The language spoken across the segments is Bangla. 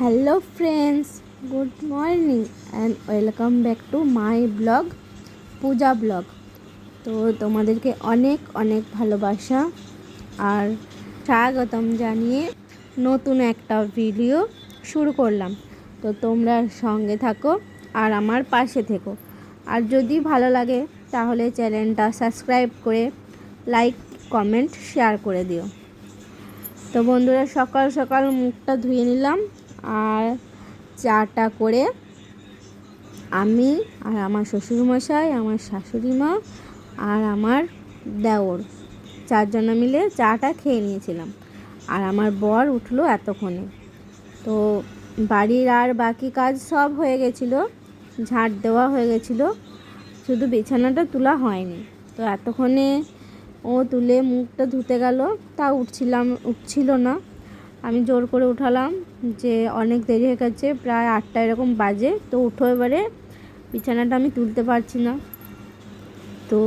Hello friends good morning and welcome back to my blog Puja blog তো তোমাদেরকে অনেক অনেক ভালোবাসা আর স্বাগতম জানিয়ে নতুন একটা ভিডিও শুরু করলাম। তো তোমরা সঙ্গে থাকো আর আমার পাশে থেকো। আর যদি ভালো লাগে, তাহলে চ্যানেলটা সাবস্ক্রাইব করে লাইক কমেন্ট শেয়ার করে দিও। তো বন্ধুরা, সকাল সকাল মুখটা ধুয়ে নিলাম। আর চাটা করে আমি আর আমার শ্বশুরমশাই, আমার শাশুড়ি মা আর আমার দেওর চারজনে মিলে চাটা খেয়ে নিয়েছিলাম। আর আমার বর উঠল এতক্ষণে। তো বাড়ির আর বাকি কাজ সব হয়ে গেছিল, ঝাঁট দেওয়া হয়ে গেছিল, শুধু বিছানাটা তোলা হয়নি। তো এতক্ষণে ও তুলে মুখটা ধুতে গেল, তা উঠছিলাম, উঠছিল না। আমি জোর করে উঠালাম যে অনেক দেরি হয়ে গেছে, প্রায় আটটা এরকম বাজে। তো উঠো এবারে, বিছানাটা আমি তুলতে পারছি না। তো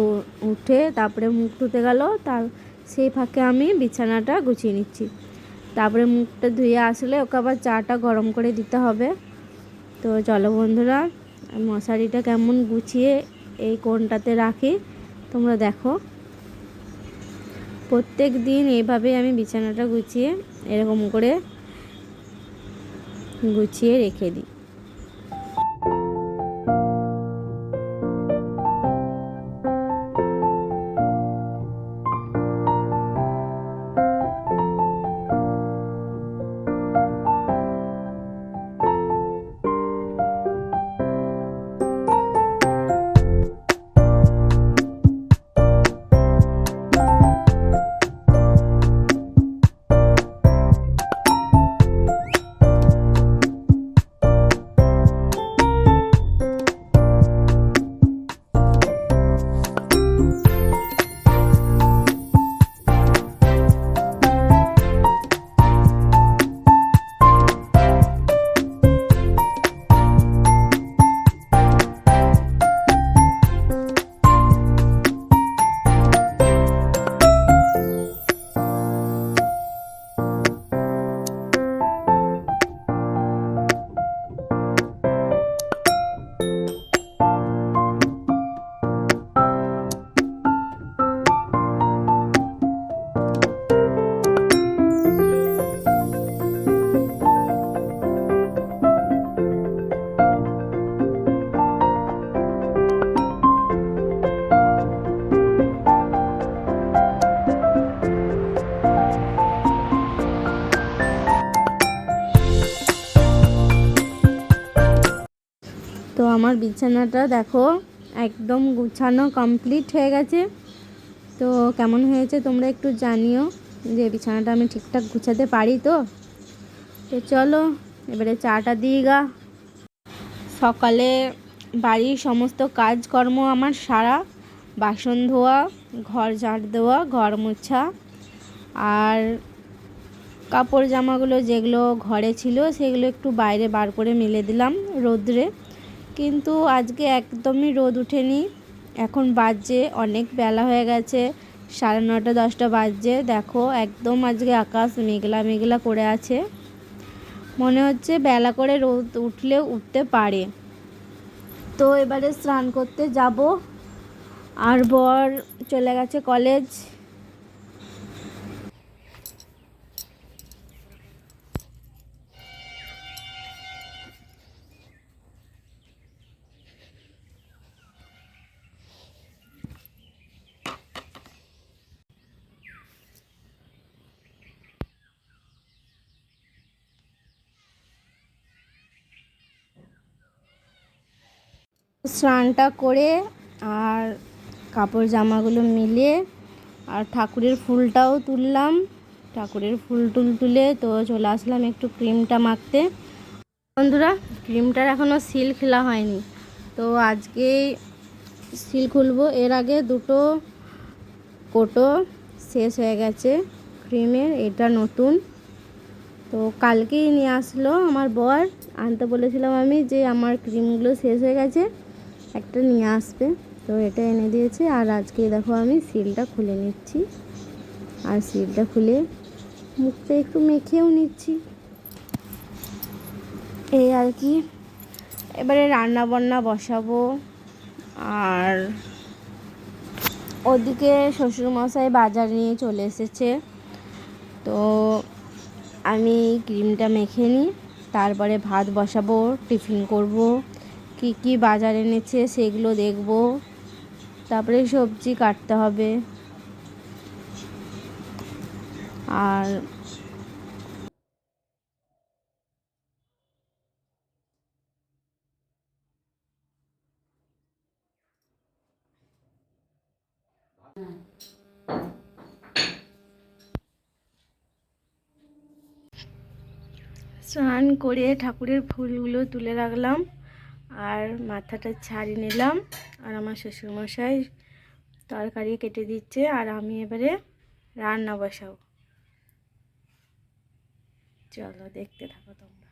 উঠে তারপরে মুখ ধুতে গেল, তার সেই ফাঁকে আমি বিছানাটা গুছিয়ে নিচ্ছি। তারপরে মুখটা ধুয়ে আসলে ওকে আবার চাটা গরম করে দিতে হবে। তো চলো বন্ধুরা, মশারিটা কেমন গুছিয়ে এই কোনটাতে রাখি, তোমরা দেখো। প্রত্যেক দিন এইভাবে আমি বিছানাটা গুছিয়ে এরকম করে গুছিয়ে রেখে দিই। আমার বিছানাটা দেখো, একদম গুছানো কমপ্লিট হয়ে গেছে। তো কেমন হয়েছে তোমরা একটু জানিও যে বিছানাটা আমি ঠিকঠাক গুছাতে পারি তো? তো চলো, এবারে চাটা দিই গা। সকালে বাড়ির সমস্ত কাজকর্ম আমার সারা। বাসন ধোয়া, ঘর ঝাঁট দেওয়া, ঘর মোছা। আর কাপড় জামাগুলো যেগুলো ঘরে ছিল, সেগুলো একটু বাইরে বার করে মেলে দিলাম রোদ্রে। কিন্তু আজকে একদমই রোদ উঠেনি। এখন বাজছে, অনেক বেলা হয়ে গেছে, সাড়ে নটা দশটা বাজছে। দেখো, একদম আজকে আকাশ মেঘলা মেঘলা করে আছে। মনে হচ্ছে বেলা করে রোদ উঠলেও উঠতে পারে। তো এবারে স্নান করতে যাব। আর বর চলে গেছে কলেজ। স্নানটা করে আর কাপড় জামাগুলো মিলিয়ে আর ঠাকুরের ফুলটাও তুললাম। ঠাকুরের ফুল টুল তুলে তো চলে আসলাম একটু ক্রিমটা মাখতে। বন্ধুরা, ক্রিমটার এখনও সিল খোলা হয়নি। তো আজকে সিল খুলবো। এর আগে দুটো কোটো শেষ হয়ে গেছে ক্রিমের, এটা নতুন। তো কালকেই নিয়ে আসলো আমার বর। আনতে বলেছিলাম আমি যে আমার ক্রিমগুলো শেষ হয়ে গেছে। একটা নিয়ে আসবে। তো এটা এনে দিয়েছে। আর আজকে দেখো আমি সিলটা খুলে নিচ্ছি। আর সিলটা খুলে মুখটা একটু মেখেও নিচ্ছি। এই আর কি। এবারে রান্না বান্না বসাবো। আর ওদিকে শ্বশুরমশাই বাজার নিয়ে চলে এসেছে। তো আমি ক্রিমটা মেখে নিই। তারপরে ভাত বসাবো, টিফিন করব। কি কি বাজার এনেছে সেগুলো দেখব। তারপরে সবজি কাটতে হবে। আর স্নান করে ঠাকুরের ফুলগুলো তুলে রাখলাম। আর মাথাটা ছাড়িয়ে নিলাম। আর আমার শ্বশুরমশাই তরকারি কেটে দিচ্ছে আর আমি এবারে রান্না বসাবো। চলো দেখতে থাকো তোমরা।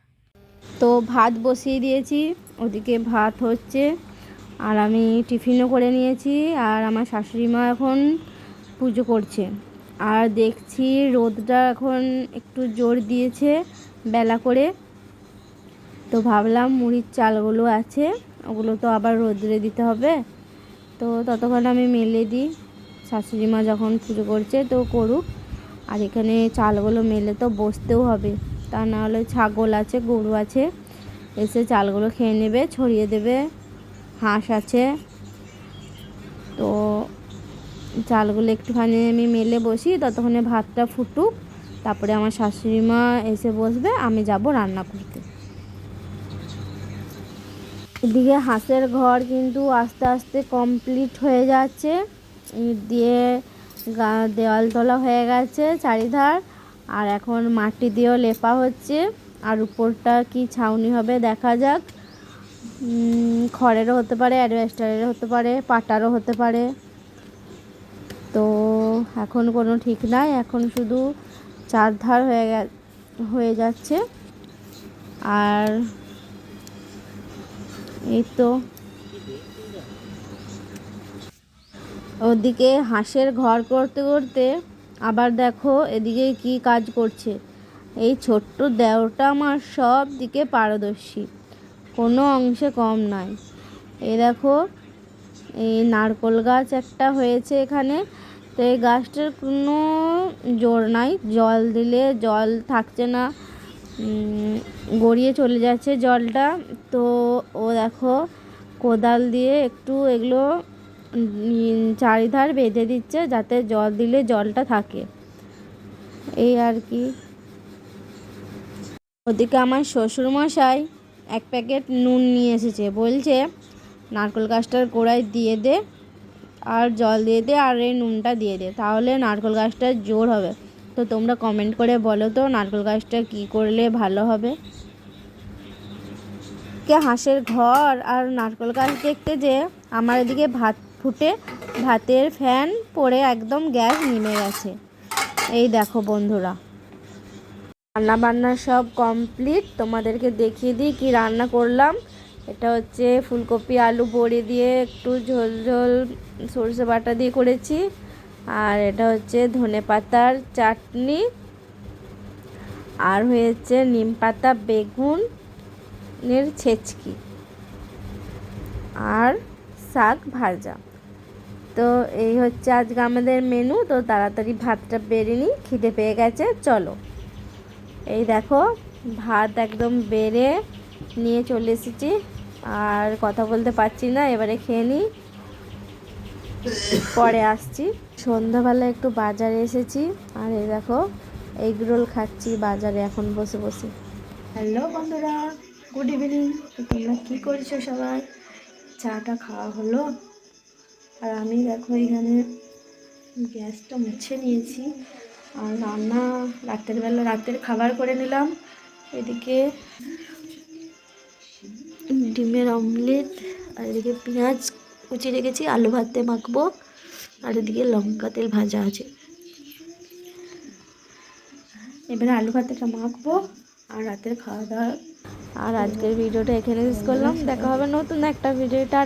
তো ভাত বসিয়ে দিয়েছি, ওদিকে ভাত হচ্ছে। আর আমি টিফিনও করে নিয়েছি আর আমার শাশুড়ি মা এখন পুজো করছে। আর দেখছি রোদটা এখন একটু জোর দিয়েছে বেলা করে। তো ভাবলাম মুড়ির চালগুলো আছে, ওগুলো তো আবার রোদ্রে দিতে হবে। তো ততক্ষণ আমি মেলে দিই। শাশুড়ি মা যখন পুজো করছে তো করুক। আর এখানে চালগুলো মেলে তো বসতেও হবে। তা না হলে ছাগল আছে, গরু আছে, এসে চালগুলো খেয়ে নেবে, ছড়িয়ে দেবে, হাঁস আছে। তো চালগুলো একটুখানি আমি মেলে বসি, ততক্ষণে ভাতটা ফুটুক। তারপরে আমার শাশুড়ি মা এসে বসবে, আমি যাব রান্না করতে। এদিকে হাঁসের ঘর কিন্তু আস্তে আস্তে কমপ্লিট হয়ে যাচ্ছে। ইট দিয়ে দেওয়াল তোলা হয়ে গেছে চারিধার। আর এখন মাটি দিয়েও লেপা হচ্ছে। আর উপরটা কি ছাউনি হবে দেখা যাক। খড়েরও হতে পারে, অ্যাডভেস্টারেরও হতে পারে, পাটারও হতে পারে। তো এখন কোনো ঠিক নাই, এখন শুধু চারধার হয়ে হয়ে যাচ্ছে। আর এই তো ওদিকে হাঁসের ঘর করতে করতে আবার দেখো এদিকে কি কাজ করছে। এই ছোট্ট দেওটা আমার সব দিকে পারদর্শী, কোনো অংশে কম নাই এই দেখো, এই নারকোল গাছ একটা হয়েছে এখানে। তো এই গাছটার কোনো জোর নাই, জল দিলে জল থাকছে না। গড়িয়ে চলে যাচ্ছে জলটা। তো ও দেখো কোদাল দিয়ে একটু এগুলো চারিধার বেঁধে দিচ্ছে যাতে জল দিলে জলটা থাকে। এই আর কি। ওদিকে আমার শ্বশুরমশাই এক প্যাকেট নুন নিয়ে এসেছে। বলছে, নারকেল গাছটার গোড়ায় দিয়ে দে, আর জল দিয়ে দে, আর এই নুনটা দিয়ে দে, তাহলে নারকেল গাছটা জোর হবে। তো তোমরা কমেন্ট করে বলো তো নারকেল গাছটা কী করলে ভালো হবে? কে হাঁসের ঘর আর নারকেল গাছ দেখতে যে আমার এদিকে ভাত ফুটে, ভাতের ফ্যান পড়ে একদম গ্যাস নেমে গেছে। এই দেখো বন্ধুরা। রান্না বান্না সব কমপ্লিট তোমাদেরকে দেখিয়ে দিই কি রান্না করলাম। এটা হচ্ছে ফুলকপি, আলু বড়ি দিয়ে একটু ঝোল ঝোল সরষে বাটা দিয়ে করেছি। আর এটা হচ্ছে ধনে পাতার চাটনি। আর হয়েছে নিম পাতা বেগুনের ছেচকি আর শাক ভাজা। তো এই হচ্ছে আজকে আমাদের মেনু তো তাড়াতাড়ি ভাতটা বেড়ে নিই, খিদে পেয়ে গেছে, চলো। এই দেখো, ভাত একদম বেড়ে নিয়ে চলে এসেছি, আর কথা বলতে পারছি না, এবারে খেয়ে নিই। পরে আসছি। সন্ধ্যাবেলা একটু বাজারে এসেছি। আর এই দেখো, এগ রোল খাচ্ছি বাজারে এখন বসে বসে। হ্যালো বন্ধুরা, গুড ইভিনিং। তোমরা কী করছ সবাই? চাটা খাওয়া হলো। আর আমি দেখো এখানে গ্যাসটা মুছে নিয়েছি। আর রান্না রাতের বেলা রাতের খাবার করে নিলাম। এদিকে ডিমের অমলেট, আর এদিকে পেঁয়াজ কুচি রেখেছি, আলু ভাতে মাখবো, আর এদিকে লঙ্কা তেল ভাজা আছে। এবারে আলু ভাতেটা মাখবো, আর রাতের খাওয়া দাওয়া। আর আজকের ভিডিওটা এখানে শেষ করলাম, দেখা হবে নতুন একটা ভিডিওটা